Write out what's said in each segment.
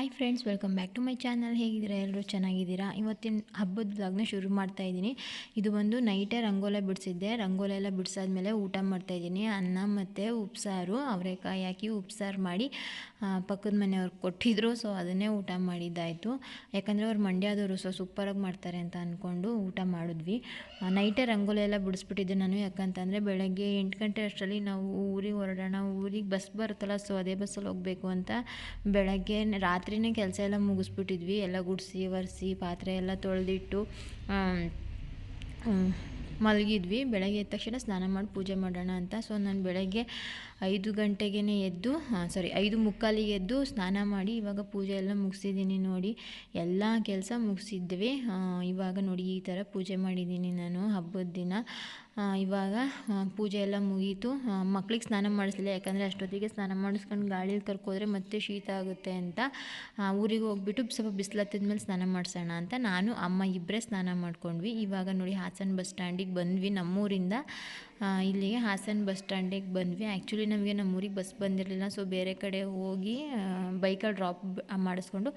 Hi friends welcome back to my channel ಹೇಗಿದ್ದೀರಾ? ಎಲ್ಲರೂ ಚೆನ್ನಾಗಿದ್ದೀರಾ? ಇವತ್ತಿನ ಹಬ್ಬದ ಲಗ್ನ ಶುರು ಮಾಡ್ತಾ ಇದ್ದೀನಿ. ಇದು ಬಂದು ನೈಟೇ ರಂಗೋಲೆ ಬಿಡಿಸಿದ್ದೆ. ರಂಗೋಲೆ ಎಲ್ಲ ಬಿಡಿಸಾದ್ಮೇಲೆ ಊಟ ಮಾಡ್ತಾ ಇದ್ದೀನಿ. ಅನ್ನ ಮತ್ತು ಉಪ್ಸಾರು, ಅವರೆಕಾಯಿ ಹಾಕಿ ಉಪ್ಸಾರು ಮಾಡಿ ಪಕ್ಕದ ಮನೆಯವ್ರು ಕೊಟ್ಟಿದ್ರು ಸೊ ಅದನ್ನೇ ಊಟ ಮಾಡಿದ್ದಾಯಿತು. ಯಾಕಂದರೆ ಅವ್ರು ಮಂಡ್ಯದವರು ಸೊ ಸೂಪರಾಗಿ ಮಾಡ್ತಾರೆ ಅಂತ ಅಂದ್ಕೊಂಡು ಊಟ ಮಾಡಿದ್ವಿ. ನೈಟೇ ರಂಗೋಲಿ ಎಲ್ಲ ಬಿಡಿಸ್ಬಿಟ್ಟಿದ್ದೆ ನಾನು. ಯಾಕಂತಂದರೆ ಬೆಳಗ್ಗೆ ಎಂಟು ಗಂಟೆ ಅಷ್ಟರಲ್ಲಿ ನಾವು ಊರಿಗೆ ಹೊರಡೋಣ, ಊರಿಗೆ ಬಸ್ ಬರುತ್ತಲ್ಲ ಸೊ ಅದೇ ಬಸ್ಸಲ್ಲಿ ಹೋಗಬೇಕು ಅಂತ ಬೆಳಗ್ಗೆ ರಾತ್ರಿನೇ ಕೆಲಸ ಎಲ್ಲ ಮುಗಿಸ್ಬಿಟ್ಟಿದ್ವಿ. ಎಲ್ಲ ಗುಡಿಸಿ, ಒರೆಸಿ, ಪಾತ್ರೆ ಎಲ್ಲ ತೊಳೆದಿಟ್ಟು ಮಲಗಿದ್ವಿ. ಬೆಳಗ್ಗೆ ಎದ್ದ ತಕ್ಷಣ ಸ್ನಾನ ಮಾಡಿ ಪೂಜೆ ಮಾಡೋಣ ಅಂತ. ಸೊ ನಾನು ಬೆಳಗ್ಗೆ ಐದು ಗಂಟೆಗೇ ಎದ್ದು ಸಾರಿ ಐದು ಮುಕ್ಕಾಲಿಗೆ ಎದ್ದು ಸ್ನಾನ ಮಾಡಿ ಇವಾಗ ಪೂಜೆ ಎಲ್ಲ ಮುಗಿಸಿದ್ದೀನಿ ನೋಡಿ. ಎಲ್ಲ ಕೆಲಸ ಮುಗಿಸಿದ್ವಿ. ಇವಾಗ ನೋಡಿ ಈ ಥರ ಪೂಜೆ ಮಾಡಿದ್ದೀನಿ ನಾನು ಹಬ್ಬದ ದಿನ. ಇವಾಗ ಪೂಜೆ ಎಲ್ಲ ಮುಗೀತು. ಮಕ್ಳಿಗೆ ಸ್ನಾನ ಮಾಡಿಸಲಿಲ್ಲ. ಯಾಕಂದರೆ ಅಷ್ಟೊತ್ತಿಗೆ ಸ್ನಾನ ಮಾಡಿಸ್ಕೊಂಡು ಗಾಳಿಲಿ ಕರ್ಕೋದ್ರೆ ಮತ್ತೆ ಶೀತ ಆಗುತ್ತೆ ಅಂತ. ಊರಿಗೆ ಹೋಗ್ಬಿಟ್ಟು ಸ್ವಲ್ಪ ಬಿಸಿಲತ್ತಿದ್ಮೇಲೆ ಸ್ನಾನ ಮಾಡಿಸೋಣ ಅಂತ ನಾನು ಅಮ್ಮ ಇಬ್ಬರೇ ಸ್ನಾನ ಮಾಡ್ಕೊಂಡ್ವಿ. ಇವಾಗ ನೋಡಿ ಹಾಸನ ಬಸ್ ಸ್ಟ್ಯಾಂಡಿಗೆ ಬಂದ್ವಿ ನಮ್ಮೂರಿಂದ. ಇಲ್ಲಿಗೆ ಹಾಸನ ಬಸ್ ಸ್ಟ್ಯಾಂಡಿಗೆ ಬಂದ್ವಿ. ಆ್ಯಕ್ಚುಲಿ ನಮಗೆ ನಮ್ಮೂರಿಗೆ ಬಸ್ ಬಂದಿರಲಿಲ್ಲ. ಸೊ ಬೇರೆ ಕಡೆ ಹೋಗಿ ಬೈಕಲ್ಲಿ ಡ್ರಾಪ್ ಮಾಡಿಸ್ಕೊಂಡು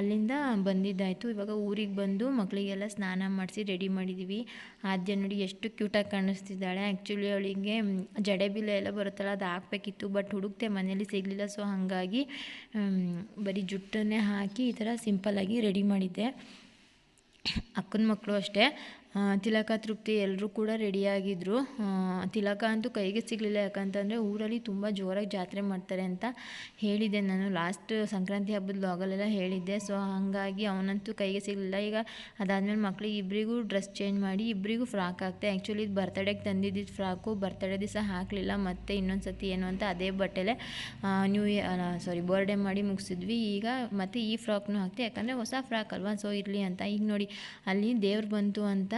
ಅಲ್ಲಿಂದ ಬಂದಿದ್ದಾಯಿತು. ಇವಾಗ ಊರಿಗೆ ಬಂದು ಮಕ್ಕಳಿಗೆಲ್ಲ ಸ್ನಾನ ಮಾಡಿಸಿ ರೆಡಿ ಮಾಡಿದ್ದೀವಿ ಆದ್ಯ ನೋಡಿ ಎಷ್ಟು ಕ್ಯೂಟಾಗಿ ಕಾಣಿಸ್ತಿದ್ದಾಳೆ. ಆ್ಯಕ್ಚುಲಿ ಅವಳಿಗೆ ಜಡೆ ಬಿಲೆ ಎಲ್ಲ ಬರುತ್ತಲ್ಲ, ಅದು ಹಾಕ್ಬೇಕಿತ್ತು ಬಟ್ ಹುಡುಕ್ತೆ ಮನೇಲಿ ಸಿಗಲಿಲ್ಲ. ಸೊ ಹಾಗಾಗಿ ಬರೀ ಜುಟ್ಟನ್ನೇ ಹಾಕಿ ಈ ಥರ ಸಿಂಪಲ್ಲಾಗಿ ರೆಡಿ ಮಾಡಿದ್ದೆ. ಅಕ್ಕನ ಮಕ್ಕಳು ಅಷ್ಟೇ. ತಿಲಕ ತೃಪ್ತಿ ಎಲ್ಲರೂ ಕೂಡ ರೆಡಿಯಾಗಿದ್ದರು ತಿಲಕ ಅಂತೂ ಕೈಗೆ ಸಿಗಲಿಲ್ಲ. ಯಾಕಂತಂದರೆ ಊರಲ್ಲಿ ತುಂಬ ಜೋರಾಗಿ ಜಾತ್ರೆ ಮಾಡ್ತಾರೆ ಅಂತ ಹೇಳಿದ್ದೆ ನಾನು ಲಾಸ್ಟ್ ಸಂಕ್ರಾಂತಿ ಹಬ್ಬದ ಲಾಗಲೆಲ್ಲ ಹೇಳಿದ್ದೆ. ಸೊ ಹಾಗಾಗಿ ಅವನಂತೂ ಕೈಗೆ ಸಿಗಲಿಲ್ಲ. ಈಗ ಅದಾದಮೇಲೆ ಮಕ್ಳಿಗೆ ಇಬ್ಬರಿಗೂ ಡ್ರೆಸ್ ಚೇಂಜ್ ಮಾಡಿ ಇಬ್ಬರಿಗೂ ಫ್ರಾಕ್ ಹಾಕ್ತೆ ಆ್ಯಕ್ಚುಲಿ ಇದು ಬರ್ತಡೇಗೆ ತಂದಿದ್ದಿದ್ದು ಫ್ರಾಕು ಬರ್ತಡೇ ದಿವಸ ಹಾಕಲಿಲ್ಲ. ಮತ್ತೆ ಇನ್ನೊಂದು ಸತಿ ಏನು ಅಂತ ಅದೇ ಬಟ್ಟೆಲೆ ನ್ಯೂ ಇಯರ್ ಸಾರಿ ಬರ್ಡೇ ಮಾಡಿ ಮುಗಿಸಿದ್ವಿ. ಈಗ ಮತ್ತೆ ಈ ಫ್ರಾಕ್ನು ಹಾಕ್ತೆ ಯಾಕಂದರೆ ಹೊಸ ಫ್ರಾಕ್ ಅಲ್ವಾ? ಸೊ ಇರಲಿ ಅಂತ. ಈಗ ನೋಡಿ, ಅಲ್ಲಿ ದೇವ್ರು ಬಂತು ಅಂತ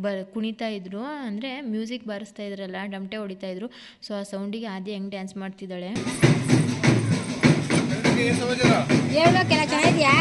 ಬ ಕುಣಿತಾ ಇದ್ರು ಅಂದರೆ ಮ್ಯೂಸಿಕ್ ಬಾರಿಸ್ತಾ ಇದ್ರಲ್ಲ ಡಮಟೆ ಹೊಡಿತಾ ಇದ್ರು ಸೊ ಆ ಸೌಂಡಿಗೆ ಆದಿ ಹೆಂಗೆ ಡ್ಯಾನ್ಸ್ ಮಾಡ್ತಿದ್ದಾಳೆ ಹೇಳ್ಬೇಕೆಲ್ಲ ಚೆನ್ನಾಗಿದ್ಯಾ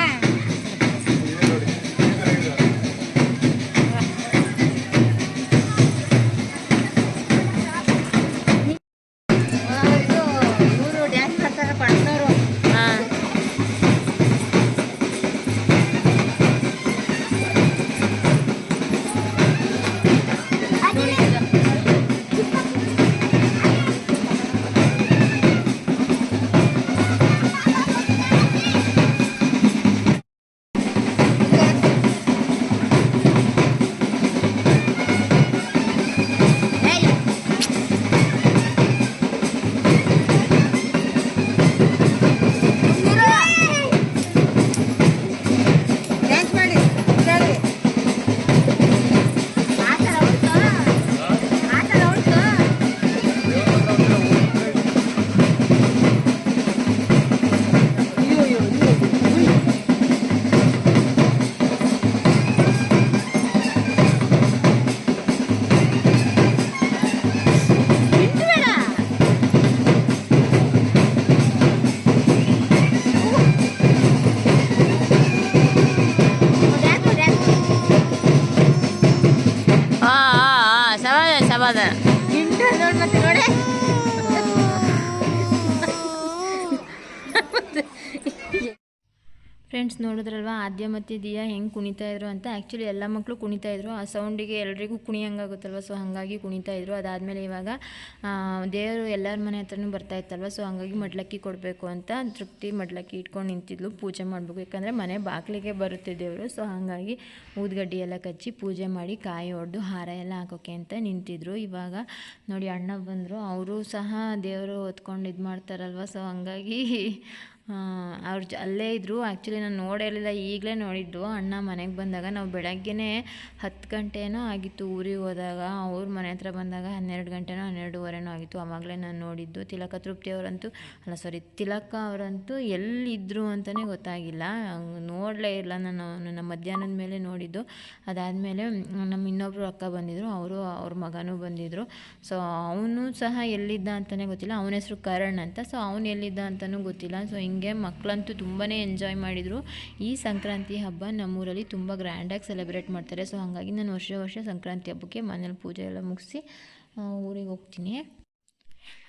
Yeah. ಫ್ರೆಂಡ್ಸ್ ನೋಡಿದ್ರಲ್ವ? ಆದ್ಯ ಮತ್ತು ದಿಯಾ ಹೆಂಗೆ ಕುಣಿತಾ ಇದ್ರು ಅಂತ. ಆ್ಯಕ್ಚುಲಿ ಎಲ್ಲ ಮಕ್ಕಳು ಕುಣಿತಾ ಇದ್ರು. ಆ ಸೌಂಡಿಗೆ ಎಲ್ರಿಗೂ ಕುಣಿಯಂಗಾಗುತ್ತಲ್ವ? ಸೊ ಹಾಗಾಗಿ ಕುಣಿತಾ ಇದ್ರು. ಅದಾದಮೇಲೆ ಇವಾಗ ದೇವರು ಎಲ್ಲರ ಮನೆ ಹತ್ರನೂ ಬರ್ತಾ ಇತ್ತಲ್ವ? ಸೊ ಹಾಗಾಗಿ ಮಡ್ಲಕ್ಕಿ ಕೊಡಬೇಕು ಅಂತ ತೃಪ್ತಿ ಮಡ್ಲಕ್ಕಿ ಇಟ್ಕೊಂಡು ನಿಂತಿದ್ಲು. ಪೂಜೆ ಮಾಡಬೇಕು. ಯಾಕಂದರೆ ಮನೆ ಬಾಗಿಲಿಗೆ ಬರುತ್ತೆ ದೇವರು. ಸೊ ಹಾಗಾಗಿ ಊದ್ಗಡ್ಡಿ ಎಲ್ಲ ಕಚ್ಚಿ ಪೂಜೆ ಮಾಡಿ ಕಾಯಿ ಹೊಡೆದು ಹಾರ ಎಲ್ಲ ಹಾಕೋಕೆ ಅಂತ ನಿಂತಿದ್ರು. ಇವಾಗ ನೋಡಿ ಅಣ್ಣ ಬಂದರು. ಅವರು ಸಹ ದೇವರು ಹೊತ್ಕೊಂಡು ಇದು ಮಾಡ್ತಾರಲ್ವ ಸೊ ಹಾಗಾಗಿ ಅವ್ರು ಜ, ಅಲ್ಲೇ ಇದ್ದರು ಆ್ಯಕ್ಚುಲಿ ನಾನು ನೋಡೇ ಇರಲಿಲ್ಲ. ಈಗಲೇ ನೋಡಿದ್ದು. ಅಣ್ಣ ಮನೆಗೆ ಬಂದಾಗ ನಾವು ಬೆಳಗ್ಗೆನೇ ಹತ್ತು ಗಂಟೆನೋ ಆಗಿತ್ತು ಊರಿಗೆ ಹೋದಾಗ. ಅವ್ರ ಮನೆ ಹತ್ರ ಬಂದಾಗ ಹನ್ನೆರಡು ಗಂಟೆನೋ ಹನ್ನೆರಡುವರೆನೋ ಆಗಿತ್ತು. ಆವಾಗಲೇ ನಾನು ನೋಡಿದ್ದು. ತಿಲಕ ತೃಪ್ತಿ ಅವರಂತೂ, ಅಲ್ಲ ಸಾರಿ ತಿಲಕ ಅವರಂತೂ ಎಲ್ಲಿದ್ದರು ಅಂತಲೇ ಗೊತ್ತಾಗಿಲ್ಲ. ನೋಡಲೇ ಇಲ್ಲ ನಾನು ನನ್ನ ಮಧ್ಯಾಹ್ನದ ಮೇಲೆ ನೋಡಿದ್ದು. ಅದಾದಮೇಲೆ ನಮ್ಮ ಇನ್ನೊಬ್ಬರು ಅಕ್ಕ ಬಂದಿದ್ದರು ಅವರು ಅವ್ರ ಮಗನೂ ಬಂದಿದ್ದರು ಸೊ ಅವನು ಸಹ ಎಲ್ಲಿದ್ದ ಅಂತಲೇ ಗೊತ್ತಿಲ್ಲ. ಅವನ ಹೆಸರು ಕರಣ್ ಅಂತ. ಸೊ ಅವನು ಎಲ್ಲಿದ್ದ ಅಂತಲೂ ಗೊತ್ತಿಲ್ಲ. ಸೊ ಹಿಂಗೆ ಮಕ್ಕಳಂತೂ ತುಂಬಾ ಎಂಜಾಯ್ ಮಾಡಿದರು. ಈ ಸಂಕ್ರಾಂತಿ ಹಬ್ಬ ನಮ್ಮೂರಲ್ಲಿ ತುಂಬ ಗ್ರ್ಯಾಂಡಾಗಿ ಸೆಲೆಬ್ರೇಟ್ ಮಾಡ್ತಾರೆ. ಸೊ ಹಾಗಾಗಿ ನಾನು ವರ್ಷ ವರ್ಷ ಸಂಕ್ರಾಂತಿ ಹಬ್ಬಕ್ಕೆ ಮನೇಲಿ ಪೂಜೆ ಎಲ್ಲ ಮುಗಿಸಿ ಊರಿಗೆ ಹೋಗ್ತೀನಿ.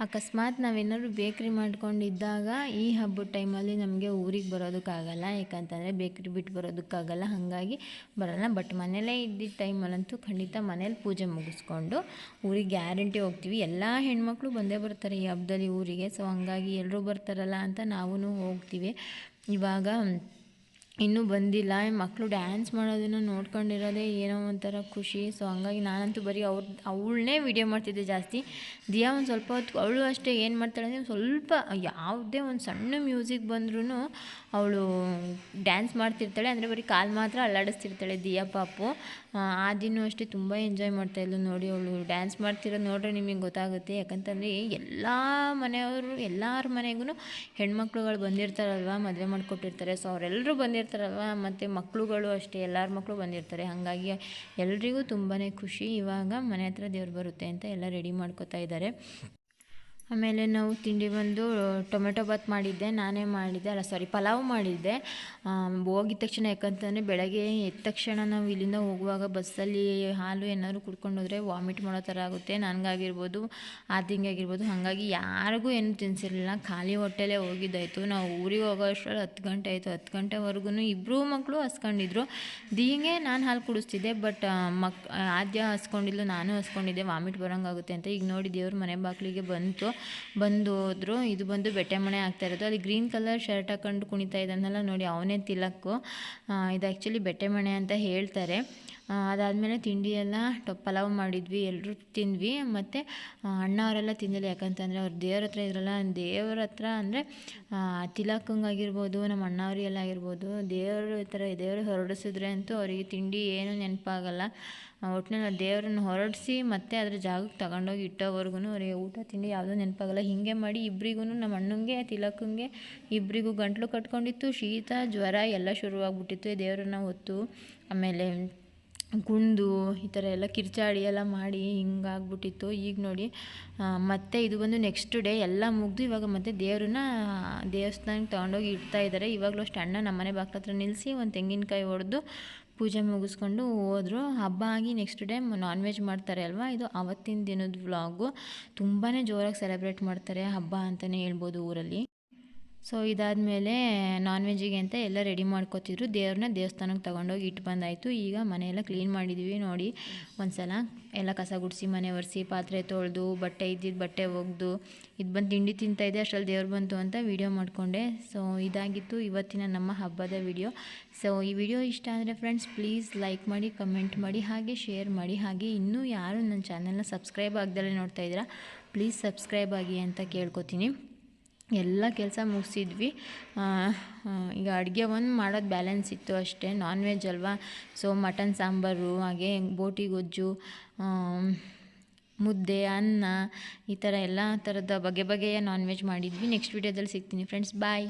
ಅಕಸ್ಮಾತ್ ನಾವೇನಾದ್ರು ಬೇಕ್ರಿ ಮಾಡ್ಕೊಂಡಿದ್ದಾಗ ಈ ಹಬ್ಬದ ಟೈಮಲ್ಲಿ ನಮಗೆ ಊರಿಗೆ ಬರೋದಕ್ಕಾಗಲ್ಲ ಯಾಕಂತಂದರೆ ಬೇಕ್ರಿ ಬಿಟ್ಟು ಬರೋದಕ್ಕಾಗಲ್ಲ. ಹಾಗಾಗಿ ಬರೋಲ್ಲ ಬಟ್ ಮನೇಲೇ ಇದ್ದಿದ್ದ ಟೈಮಲ್ಲಂತೂ ಖಂಡಿತ ಮನೇಲಿ ಪೂಜೆ ಮುಗಿಸ್ಕೊಂಡು ಊರಿಗೆ ಗ್ಯಾರಂಟಿ ಹೋಗ್ತೀವಿ. ಎಲ್ಲ ಹೆಣ್ಮಕ್ಳು ಬಂದೇ ಬರ್ತಾರೆ ಈ ಹಬ್ಬದಲ್ಲಿ ಊರಿಗೆ. ಸೊ ಹಂಗಾಗಿ ಎಲ್ಲರೂ ಬರ್ತಾರಲ್ಲ ಅಂತ ನಾವೂ ಹೋಗ್ತೀವಿ. ಇವಾಗ ಇನ್ನೂ ಬಂದಿಲ್ಲ. ಮಕ್ಕಳು ಡ್ಯಾನ್ಸ್ ಮಾಡೋದನ್ನು ನೋಡ್ಕೊಂಡಿರೋದೇ ಏನೋ ಒಂಥರ ಖುಷಿ. ಸೊ ಹಂಗಾಗಿ ನಾನಂತೂ ಬರೀ ಅವ್ರ ಅವಳನ್ನೇ ವಿಡಿಯೋ ಮಾಡ್ತಿದ್ದೆ ಜಾಸ್ತಿ. ದಿಯಾ ಒಂದು ಸ್ವಲ್ಪ ಹೊತ್ತು ಅವಳು ಅಷ್ಟೇ ಏನು ಮಾಡ್ತಾಳೆ ಅಂದರೆ ಸ್ವಲ್ಪ ಯಾವುದೇ ಒಂದು ಸಣ್ಣ ಮ್ಯೂಸಿಕ್ ಬಂದ್ರೂ ಅವಳು ಡ್ಯಾನ್ಸ್ ಮಾಡ್ತಿರ್ತಾಳೆ. ಅಂದರೆ ಬರೀ ಕಾಲು ಮಾತ್ರ ಅಲ್ಲಾಡಿಸ್ತಿರ್ತಾಳೆ ದಿಯಾ ಪಾಪು. ಆ, ದಿನ ಅಷ್ಟೇ ತುಂಬ ಎಂಜಾಯ್ ಮಾಡ್ತಾಯಿದ್ಲು ನೋಡಿ ಅವಳು ಡ್ಯಾನ್ಸ್ ಮಾಡ್ತಿರೋದು ನೋಡ್ರೆ ನಿಮಗೆ ಗೊತ್ತಾಗುತ್ತೆ. ಯಾಕಂತಂದರೆ ಎಲ್ಲ ಮನೆಯವರು ಎಲ್ಲರ ಮನೆಗೂ ಹೆಣ್ಮಕ್ಳುಗಳು ಬಂದಿರ್ತಾರಲ್ವ ಮದುವೆ ಮಾಡಿಕೊಟ್ಟಿರ್ತಾರೆ. ಸೊ ಅವರೆಲ್ಲರೂ ಬಂದಿರ್ತಾರಲ್ವ ಮತ್ತು ಮಕ್ಕಳುಗಳು ಅಷ್ಟೇ, ಎಲ್ಲರ ಮಕ್ಕಳು ಬಂದಿರ್ತಾರೆ. ಹಾಗಾಗಿ ಎಲ್ರಿಗೂ ತುಂಬಾ ಖುಷಿ. ಇವಾಗ ಮನೆ ಹತ್ರ ದೇವ್ರು ಬರುತ್ತೆ ಅಂತ ಎಲ್ಲ ರೆಡಿ ಮಾಡ್ಕೋತಾ ಇದ್ದಾರೆ. ಆಮೇಲೆ ನಾವು ತಿಂಡಿ ಬಂದು, ಟೊಮೆಟೊ ಬಾತ್ ಮಾಡಿದ್ದೆ, ನಾನೇ ಮಾಡಿದ್ದೆ, ಅಲ್ಲ ಸಾರಿ ಪಲಾವ್ ಮಾಡಿದ್ದೆ. ಹೋಗಿದ ತಕ್ಷಣ ಯಾಕಂತಂದರೆ ಬೆಳಗ್ಗೆ ಎದ್ದ ತಕ್ಷಣ ನಾವು ಇಲ್ಲಿಂದ ಹೋಗುವಾಗ ಬಸ್ಸಲ್ಲಿ ಹಾಲು ಏನಾದ್ರು ಕುಡ್ಕೊಂಡು ಹೋದರೆ ವಾಮಿಟ್ ಮಾಡೋ ಥರ ಆಗುತ್ತೆ. ನನಗಾಗಿರ್ಬೋದು ಆದಿಂಗಾಗಿರ್ಬೋದು ಹಾಗಾಗಿ ಯಾರಿಗೂ ಏನು ತಿನ್ಸಿರಲಿಲ್ಲ. ಖಾಲಿ ಹೊಟ್ಟೆಲೇ ಹೋಗಿದ್ದಾಯಿತು. ನಾವು ಊರಿಗೆ ಹೋಗೋ ಅಷ್ಟರಲ್ಲಿ ಹತ್ತು ಗಂಟೆ ಆಯಿತು. ಹತ್ತು ಗಂಟೆವರೆಗೂ ಇಬ್ಬರೂ ಮಕ್ಕಳು ಹಸ್ಕೊಂಡಿದ್ರು. ದೀಗೆ ನಾನು ಹಾಲು ಕುಡಿಸ್ತಿದ್ದೆ ಬಟ್ ಮಕ್, ಆದ್ಯ ಹಸ್ಕೊಂಡಿದ್ಲು, ನಾನು ಹಸ್ಕೊಂಡಿದ್ದೆ. ವಾಮಿಟ್ ಬರೋಂಗಾಗುತ್ತೆ ಅಂತ. ಈಗ ನೋಡಿ ದೇವ್ರ ಮನೆ ಬಾಗಿಲಿಗೆ ಬಂತು. ಬಂದು ಹೋದ್ರು. ಇದು ಬಂದು ಬೆಟ್ಟೆಮಣೆ ಆಗ್ತಾ ಇರೋದು. ಅಲ್ಲಿ ಗ್ರೀನ್ ಕಲರ್ ಶರ್ಟ್ ಹಾಕೊಂಡು ಕುಣಿತಾ ಇದ್ದಾನಲ್ಲ ನೋಡಿ, ಅವನೇ ತಿಲಕ್ಕು. ಇದು ಆ್ಯಕ್ಚುಲಿ ಬೆಟ್ಟೆಮಣೆ ಅಂತ ಹೇಳ್ತಾರೆ. ಅದಾದಮೇಲೆ ತಿಂಡಿಯೆಲ್ಲ ಪಲಾವ್ ಮಾಡಿದ್ವಿ. ಎಲ್ಲರೂ ತಿಂದ್ವಿ. ಮತ್ತು ಅಣ್ಣ ಅವರೆಲ್ಲ ತಿಂದಿಲ್ಲ. ಯಾಕಂತಂದರೆ ಅವ್ರು ದೇವ್ರ ಹತ್ರ ಇದ್ರಲ್ಲ, ದೇವ್ರ ಹತ್ರ ಅಂದರೆ ತಿಲಕಂಗಾಗಿರ್ಬೋದು ನಮ್ಮ ಅಣ್ಣವ್ರಿಗೆಲ್ಲ ಆಗಿರ್ಬೋದು, ದೇವ್ರ ಥರ ದೇವರು ಹೊರಡಿಸಿದ್ರೆ ಅಂತೂ ಅವರಿಗೆ ತಿಂಡಿ ಏನೂ ನೆನಪಾಗಲ್ಲ. ಒಟ್ಟಿನಲ್ಲಿ ದೇವ್ರನ್ನ ಹೊರಡಿಸಿ ಮತ್ತೆ ಅದ್ರ ಜಾಗಕ್ಕೆ ತಗೊಂಡೋಗಿ ಇಟ್ಟೋವರೆಗೂ ಅವರಿಗೆ ಊಟ, ತಿಂಡಿ ಯಾವುದೂ ನೆನಪಾಗಲ್ಲ. ಹೀಗೆ ಮಾಡಿ ಇಬ್ಬರಿಗೂ ನಮ್ಮ ಅಣ್ಣಂಗೆ ತಿಲಕ್ಕಂಗೆ ಇಬ್ಬರಿಗೂ ಗಂಟ್ಲು ಕಟ್ಕೊಂಡಿತ್ತು. ಶೀತ, ಜ್ವರ ಎಲ್ಲ ಶುರುವಾಗ್ಬಿಟ್ಟಿತ್ತು. ದೇವ್ರನ್ನ ಹೊತ್ತು ಆಮೇಲೆ ಗುಂಡು ಈ ಥರ ಎಲ್ಲ ಕಿರ್ಚಾಡಿ ಎಲ್ಲ ಮಾಡಿ ಹಿಂಗಾಗ್ಬಿಟ್ಟಿತ್ತು. ಈಗ ನೋಡಿ ಮತ್ತೆ ಇದು ಬಂದು ನೆಕ್ಸ್ಟ್ ಡೇ ಎಲ್ಲ ಮುಗಿದು ಇವಾಗ ಮತ್ತೆ ದೇವ್ರನ್ನ ದೇವಸ್ಥಾನಕ್ಕೆ ತೊಗೊಂಡೋಗಿ ಇಡ್ತಾ ಇದ್ದಾರೆ. ಇವಾಗಲೂ ಅಷ್ಟು ಅಣ್ಣ ನಮ್ಮನೆ ಬಾಗ್ಲ ಹತ್ರ ನಿಲ್ಲಿಸಿ ಒಂದು ತೆಂಗಿನಕಾಯಿ ಹೊಡೆದು ಪೂಜೆ ಮುಗಿಸ್ಕೊಂಡು ಹೋದರು. ಹಬ್ಬ ಆಗಿ ನೆಕ್ಸ್ಟ್ ಡೇ ನಾನ್ ವೆಜ್ ಮಾಡ್ತಾರೆ ಅಲ್ವಾ? ಇದು ಅವತ್ತಿನ ದಿನದ ವ್ಲಾಗು ತುಂಬಾ ಜೋರಾಗಿ ಸೆಲೆಬ್ರೇಟ್ ಮಾಡ್ತಾರೆ ಹಬ್ಬ ಅಂತಲೇ ಹೇಳ್ಬೋದು ಊರಲ್ಲಿ. ಸೊ ಇದಾದಮೇಲೆ ನಾನ್ ವೆಜ್ಜಿಗೆ ಅಂತ ಎಲ್ಲ ರೆಡಿ ಮಾಡ್ಕೊತಿದ್ರು. ದೇವ್ರನ್ನ ದೇವಸ್ಥಾನಕ್ಕೆ ತೊಗೊಂಡೋಗಿ ಇಟ್ಟು ಬಂದಾಯಿತು. ಈಗ ಮನೆಯೆಲ್ಲ ಕ್ಲೀನ್ ಮಾಡಿದ್ವಿ ನೋಡಿ. ಒಂದು ಸಲ ಎಲ್ಲ ಕಸ ಗುಡಿಸಿ, ಮನೆ ಒರೆಸಿ, ಪಾತ್ರೆ ತೊಳೆದು, ಬಟ್ಟೆ ಇದ್ದಿದ್ದು ಬಟ್ಟೆ ಒಗೆದು, ಇದು ಬಂದು ತಿಂಡಿ ತಿಂತಾಯಿದ್ದೆ ಅಷ್ಟರಲ್ಲಿ ದೇವ್ರು ಬಂತು ಅಂತ ವೀಡಿಯೋ ಮಾಡಿಕೊಂಡೆ. ಸೊ ಇದಾಗಿತ್ತು ಇವತ್ತಿನ ನಮ್ಮ ಹಬ್ಬದ ವಿಡಿಯೋ ಸೊ ಈ ವಿಡಿಯೋ ಇಷ್ಟ ಆದರೆ ಫ್ರೆಂಡ್ಸ್ ಪ್ಲೀಸ್ ಲೈಕ್ ಮಾಡಿ ಕಮೆಂಟ್ ಮಾಡಿ, ಹಾಗೆ ಶೇರ್ ಮಾಡಿ. ಹಾಗೆ ಇನ್ನೂ ಯಾರು ನನ್ನ ಚಾನಲ್ನ ಸಬ್ಸ್ಕ್ರೈಬ್ ಆಗ್ದಲೇ ನೋಡ್ತಾ ಇದ್ದೀರಾ ಪ್ಲೀಸ್ ಸಬ್ಸ್ಕ್ರೈಬ್ ಆಗಿ ಅಂತ ಕೇಳ್ಕೊತೀನಿ. ಎಲ್ಲ ಕೆಲಸ ಮುಗಿಸಿದ್ವಿ. ಈಗ ಅಡುಗೆ ಒಂದು ಮಾಡೋದು ಬ್ಯಾಲೆನ್ಸ್ ಇತ್ತು ಅಷ್ಟೇ. ನಾನ್ ವೆಜ್ ಅಲ್ವಾ? ಸೊ ಮಟನ್ ಸಾಂಬಾರು, ಹಾಗೆ ಬೋಟಿ, ಗೊಜ್ಜು ಮುದ್ದೆ, ಅನ್ನ, ಈ ಥರ ಎಲ್ಲ ಥರದ ಬಗೆ ಬಗೆಯ ನಾನ್ ವೆಜ್ ಮಾಡಿದ್ವಿ ನೆಕ್ಸ್ಟ್ ವೀಡಿಯೋದಲ್ಲಿ ಸಿಗ್ತೀನಿ ಫ್ರೆಂಡ್ಸ್ ಬಾಯ್